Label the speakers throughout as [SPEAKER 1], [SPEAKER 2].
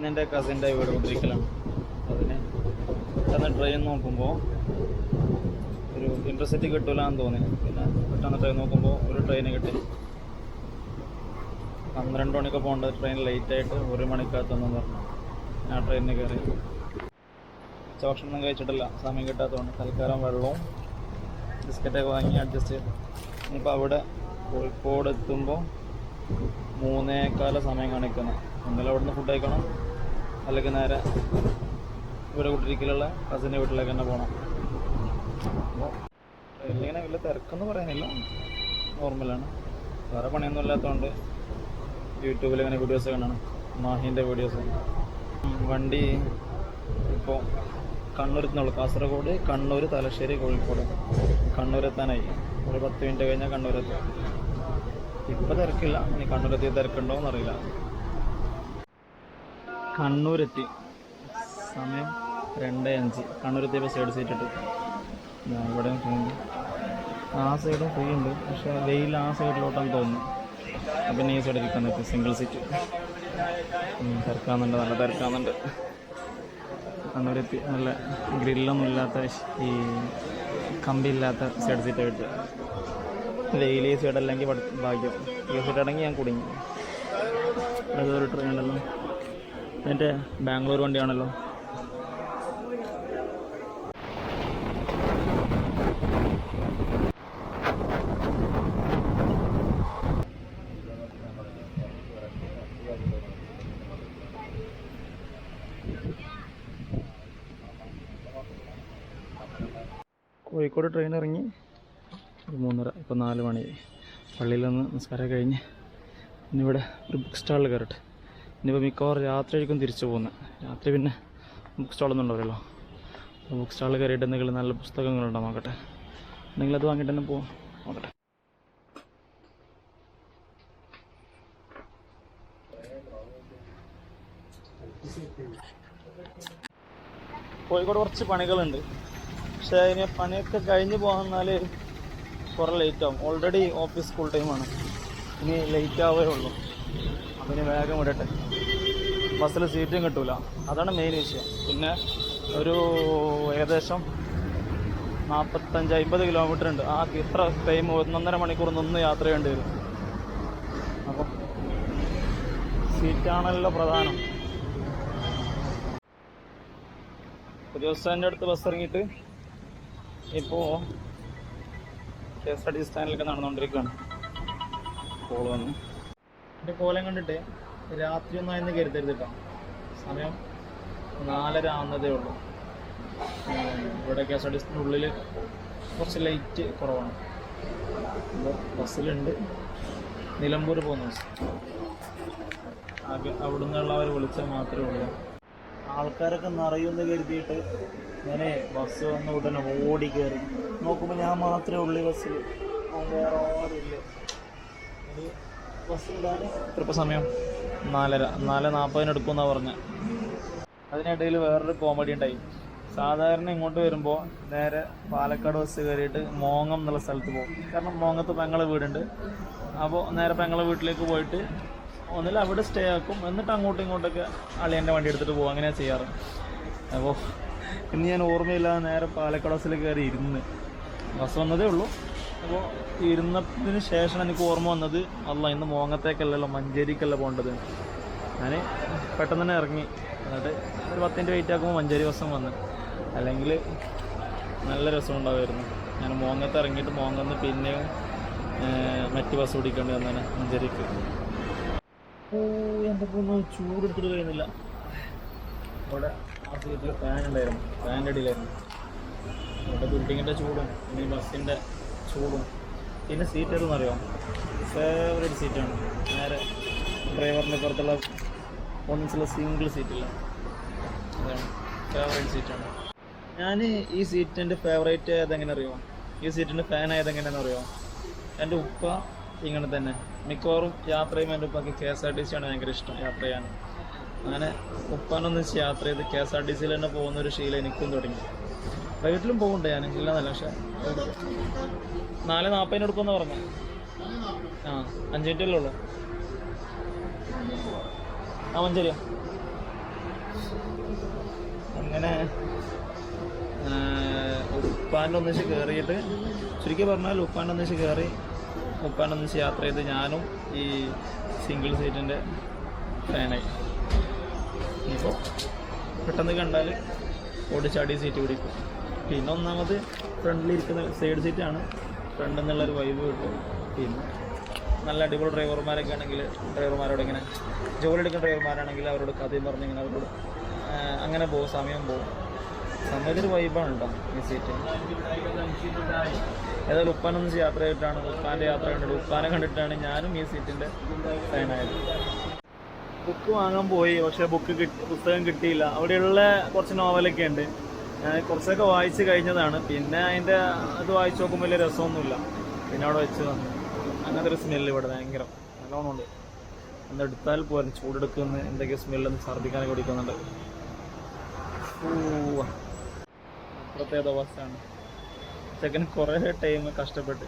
[SPEAKER 1] ഇന്ന് എന്റെ കസിന്റെ വീട് കുതിരിക്കലാണ് അതിന് പെട്ടെന്ന് ട്രെയിൻ നോക്കുമ്പോൾ ഒരു ഇൻട്രസിറ്റി എന്ന് തോന്നി. പിന്നെ പെട്ടെന്ന് ട്രെയിൻ നോക്കുമ്പോൾ ഒരു ട്രെയിൻ കിട്ടി. പന്ത്രണ്ട് മണിക്ക് പോകേണ്ട. ട്രെയിൻ ലേറ്റായിട്ട് ഒരു മണിക്കകത്തെന്ന് പറഞ്ഞു. ഞാൻ ട്രെയിനിന് കയറി ഭക്ഷണമൊന്നും കഴിച്ചിട്ടില്ല. സമയം കിട്ടാത്തതുകൊണ്ട് തൽക്കാലം വെള്ളവും ബിസ്ക്കറ്റൊക്കെ വാങ്ങി അഡ്ജസ്റ്റ് ചെയ്തു. ഇനിയിപ്പോൾ അവിടെ കോഴിക്കോട് എത്തുമ്പോൾ മൂന്നേക്കാല സമയം കാണിക്കണം ഒന്നല്ല അവിടെ ഫുഡ് കഴിക്കണം. അല്ലെങ്കിൽ നേരെ ഇവിടെ കുട്ടിരിക്കലുള്ള കസിന്റെ വീട്ടിലേക്ക് തന്നെ പോകണം ട്രെയിനിലിങ്ങനെ വലിയ തിരക്കെന്ന് പറയാനില്ല നോർമലാണ് വേറെ പണിയൊന്നും ഇല്ലാത്തതുകൊണ്ട് യൂട്യൂബിൽ ഇങ്ങനെ വീഡിയോസ് കാണണം. മാഹിന്റെ വീഡിയോസ് വണ്ടി ഇപ്പോൾ കണ്ണൂർ എത്തുന്നുള്ളൂ കാസർഗോഡ് കണ്ണൂർ തലശ്ശേരി കോഴിക്കോട്. കണ്ണൂർ എത്താനായി ഒരു പത്ത് മിനിറ്റ് കഴിഞ്ഞാൽ കണ്ണൂർ എത്തും ഇപ്പം തിരക്കില്ല. ഇനി കണ്ണൂരെത്തിയ തിരക്കുണ്ടോ എന്നറിയില്ല കണ്ണൂരെത്തി. സമയം രണ്ട് അഞ്ച്. കണ്ണൂരെത്തിയപ്പോൾ സൈഡ് സീറ്റ് ഇട്ടു. ഞാൻ ഇവിടെ ആ സൈഡും ഫ്രീ ഉണ്ട്. പക്ഷേ വെയിൽ ആ സൈഡിലോട്ടാണ് തോന്നുന്നു. അപ്പം നീ സൈഡിൽ ഇരിക്കാൻ നിൽക്കും സിംഗിൾ സീറ്റ് തിരക്കാന്നുണ്ട്. നല്ല തിരക്കാന്നുണ്ട്. കണ്ണൂരെത്തി. നല്ല ഗ്രില്ലൊന്നും ഇല്ലാത്ത ഈ കമ്പിയില്ലാത്ത സൈഡ് സീറ്റ് കിട്ടുക വെയിൽ ഈ സൈഡ് അല്ലെങ്കിൽ ഭാഗ്യം. ഈ സൈഡ് ആണെങ്കിൽ ഞാൻ കുടുങ്ങി. അതൊരു ട്രെയിൻ ഉണ്ടല്ലോ. എന്റെ ബാംഗ്ലൂർ വണ്ടിയാണല്ലോ. കോഴിക്കോട് ട്രെയിൻ ഇറങ്ങി മൂന്നര ഇപ്പം നാല് മണി. പള്ളിയിൽ നിന്ന് നിസ്കാരം കഴിഞ്ഞ് ഇന്നിവിടെ ഒരു ബുക്ക് സ്റ്റാളിൽ കയറട്ടെ. ഇനിയിപ്പോൾ മിക്കവാറും രാത്രി ആയിരിക്കും തിരിച്ചു പോകുന്നത് രാത്രി പിന്നെ ബുക്ക് സ്റ്റാളൊന്നും ഉണ്ടാവില്ലല്ലോ. ബുക്ക് സ്റ്റാളിൽ കയറിയിട്ട് എന്തെങ്കിലും നല്ല പുസ്തകങ്ങളുണ്ടോ നോക്കട്ടെ. എന്തെങ്കിലും അത് വാങ്ങിയിട്ട് തന്നെ പോവാം. നോക്കട്ടെ. കോഴിക്കോട് കുറച്ച് പണികളുണ്ട്. പക്ഷേ അതിന് പണിയൊക്കെ കഴിഞ്ഞ് പോകാന്നാൽ കുറേ ലേറ്റ് ആവും. ഓൾറെഡി ഓഫീസ് സ്കൂൾ ടൈമാണ് ഇനി ലേറ്റ് ആവേ ഉള്ളൂ. അതിന് വേഗം വിടട്ടെ. ബസ്സിൽ സീറ്റും കിട്ടൂല. അതാണ് മെയിൻ വിഷയം പിന്നെ ഒരു ഏകദേശം നാൽപ്പത്തഞ്ച് അമ്പത് കിലോമീറ്റർ ഉണ്ട്. ആ ഇത്ര ടൈം ഒന്നൊന്നര മണിക്കൂർ നിന്ന് യാത്ര ചെയ്യേണ്ടി വരും. അപ്പം സീറ്റാണല്ലോ പ്രധാനം. പുതിയ അടുത്ത് ബസ് ഇറങ്ങിയിട്ട് ഇപ്പോൾ കെ എസ് ആർ ടി സ്റ്റാൻഡിലൊക്കെ നടന്നുകൊണ്ടിരിക്കുകയാണ്. കോൾ വന്ന്. എന്റെ കോലം കണ്ടിട്ട് രാത്രി ഒന്നായി ആയെന്ന് കരുതരുത് കേട്ടോ സമയം നാലര ആവുന്നതേ ഉള്ളൂ. ഇവിടെ കെ എസ് ആർ ടി സിന്റെ കുറച്ച് ലൈറ്റ് കുറവാണ്. ബസ്സിലുണ്ട്. നിലമ്പൂർ പോകുന്ന ബസ് അവിടെ നിന്നുള്ളവർ വിളിച്ചാൽ മാത്രമേ ഉള്ളൂ. ആൾക്കാരൊക്കെ നിറയുമെന്ന് കരുതിയിട്ട് ഞാൻ ബസ് വന്ന ഉടനെ ഓടി കയറി നോക്കുമ്പോൾ ഞാൻ മാത്രമേ ഉള്ളൂ ബസ്സിൽ വേറെ ആരുമില്ല എത്ര സമയം നാലര നാല് നാൽപ്പതിന് എടുക്കുമെന്നാണ് പറഞ്ഞത് അതിനിടയിൽ വേറൊരു കോമഡി ഉണ്ടായി. സാധാരണ ഇങ്ങോട്ട് വരുമ്പോൾ നേരെ പാലക്കാട് ബസ് കയറിയിട്ട് മോങ്ങം എന്നുള്ള സ്ഥലത്ത് പോകും. കാരണം മോങ്ങത്ത് പെങ്ങളെ വീടുണ്ട്. അപ്പോൾ നേരെ പെങ്ങളെ വീട്ടിലേക്ക് പോയിട്ട് ഒന്നിൽ അവിടെ സ്റ്റേ ആക്കും. എന്നിട്ട് അങ്ങോട്ടും ഇങ്ങോട്ടൊക്കെ അളിയന്റെ വണ്ടി എടുത്തിട്ട് പോകും. അങ്ങനെയാണ് ചെയ്യാറ്. അപ്പോൾ ഇന്ന് ഞാൻ ഓർമ്മയില്ലാതെ നേരെ പാലക്കാട് ബസ്സിൽ കയറി ഇരുന്ന്. ബസ് വന്നതേ ഉള്ളൂ. അപ്പോൾ ഇരുന്നതിന് ശേഷം എനിക്ക് ഓർമ്മ വന്നത്. അല്ല ഇന്ന് മോങ്ങത്തേക്കല്ലല്ലോ മഞ്ചേരിക്കല്ല പോകേണ്ടത്. ഞാൻ പെട്ടെന്ന് തന്നെ ഇറങ്ങി. എന്നിട്ട് ഒരു പത്തിന്റെ വെയിറ്റ് ആക്കുമ്പോൾ മഞ്ചേരി ബസ്സും വന്ന്. അല്ലെങ്കിൽ നല്ല രസം ഉണ്ടാവുമായിരുന്നു. ഞാൻ മോങ്ങത്ത് ഇറങ്ങിയിട്ട് മോങ്ങന്ന് പിന്നെ മറ്റ് ബസ് പിടിക്കേണ്ടി വന്നാണ് മഞ്ചേരിക്ക്. ഓ എന്റെ പൊന്നു ചൂടെടുത്തിട്ട് കഴിയുന്നില്ല. അവിടെ ആ സീറ്റിൽ ഫാൻ ഉണ്ടായിരുന്നു. ഫാനിന്റെ അടിയിലായിരുന്നു. അവിടെ ബിൽഡിങ്ങിന്റെ ചൂടും പിന്നെ ബസ്സിന്റെ ചൂടും. പിന്നെ സീറ്റ് ഏതെന്ന് അറിയാം ഫേവറേറ്റ് സീറ്റാണ് നേരെ ഡ്രൈവറിന്റെ പുറത്തുള്ള ഒന്നിച്ചുള്ള സിംഗിൾ സീറ്റില്ല അതാണ് ഫേവറേറ്റ് സീറ്റാണ് ഞാൻ ഈ സീറ്റിന്റെ ഫേവറേറ്റ് ഏതെങ്ങനെ അറിയോ ഈ സീറ്റിന്റെ ഫാൻ ആയതെങ്ങനെയാണെന്ന് അറിയോ എന്റെ ഉപ്പ ഇങ്ങനെ തന്നെ. മിക്കവാറും യാത്ര ചെയ്യുമ്പോൾ എന്റെ ഉപ്പക്ക് K S R T C ആണ് ഭയങ്കര ഇഷ്ടം യാത്ര ചെയ്യാൻ. അങ്ങനെ ഉപ്പാനൊന്നിച്ച് യാത്ര ചെയ്ത് കെ എസ് ആർ ടി സിയിൽ തന്നെ പോകുന്ന ഒരു ശീലം എനിക്കും തുടങ്ങി. പ്രൈവറ്റിലും പോകുന്നുണ്ട് ഞാൻ ഇല്ലെന്നല്ല പക്ഷേ നാല് നാൽപ്പതിന് എടുക്കുമെന്ന് പറഞ്ഞു. ആ അഞ്ച് മിനിറ്റല്ലേ ഉള്ളൂ. ആ മഞ്ചേരിയോ അങ്ങനെ ഉപ്പാന്റെ ഒന്നിച്ച് കയറിയിട്ട് ചുരുക്കി പറഞ്ഞാൽ ഉപ്പാന്റെ ഒന്നിച്ച് കയറി ഉപ്പാന്റെ ഒന്നിച്ച് യാത്ര ചെയ്ത് ഞാനും ഈ സിംഗിൾ സീറ്റിന്റെ ഫാനായി. ഇപ്പോൾ പെട്ടെന്ന് കണ്ടാൽ ഓടിച്ചാടി സീറ്റ് പിടിക്കും പിന്നെ ഒന്നാമത് ഫ്രണ്ടിൽ ഇരിക്കുന്ന സൈഡ് സീറ്റാണ് ഫ്രണ്ടിൽ നിന്നുള്ളൊരു വൈബ് കിട്ടും. പിന്നെ നല്ല അടിപൊളി ഡ്രൈവർമാരൊക്കെ ആണെങ്കിൽ ഡ്രൈവർമാരോട് ഇങ്ങനെ ജോലി എടുക്കുന്ന ഡ്രൈവർമാരാണെങ്കിൽ അവരോട് കഥയും പറഞ്ഞിങ്ങനെ അവരോട് അങ്ങനെ പോകും സമയം പോകും. സമയത്തൊരു വൈബാണ് കേട്ടോ ഈ സീറ്റ് ഏതായാലും ഉപ്പാനൊന്നും യാത്ര ചെയ്തിട്ടാണ് ഉപ്പാന്റെ യാത്ര കണ്ടിട്ട് ഉപ്പാനെ കണ്ടിട്ടാണ് ഞാനും ഈ സീറ്റിന്റെ ഫാനായത് ബുക്ക് വാങ്ങാൻ പോയി പക്ഷേ ബുക്ക് കിട്ടി പുസ്തകം കിട്ടിയില്ല. അവിടെയുള്ള കുറച്ച് നോവലൊക്കെ ഉണ്ട്. ഞാൻ കുറച്ചൊക്കെ വായിച്ച് കഴിഞ്ഞതാണ്. പിന്നെ അതിന്റെ അത് വായിച്ച് നോക്കുമ്പോൾ വലിയ രസമൊന്നുമില്ല. പിന്നെ അവിടെ വെച്ച് അങ്ങനത്തെ ഒരു സ്മെല്ല് ഇവിടെ ഭയങ്കര. നല്ലോണമുണ്ട്. എടുത്താൽ പോലും ചൂടെടുക്കുന്ന എന്തൊക്കെ സ്മെല്ലെന്ന് ഛർദ്ദിക്കാനൊക്കെ കുടിക്കുന്നുണ്ട്. പ്രത്യേക അവസ്ഥയാണ് ചെക്കൻ കുറേ ടൈം കഷ്ടപ്പെട്ട്.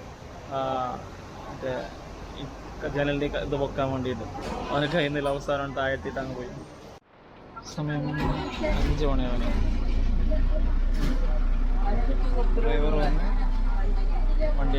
[SPEAKER 1] മറ്റേ ജനലിന്റെ ഇത് പൊക്കാൻ വേണ്ടിയിട്ട്. അവന് കഴിയുന്നില്ല അവസാനം താഴ്ത്തിയിട്ട് അങ്ങ് പോയി. സമയം അഞ്ച് മണിയാണ് ഡ്രൈവർ വന്ന് വണ്ടി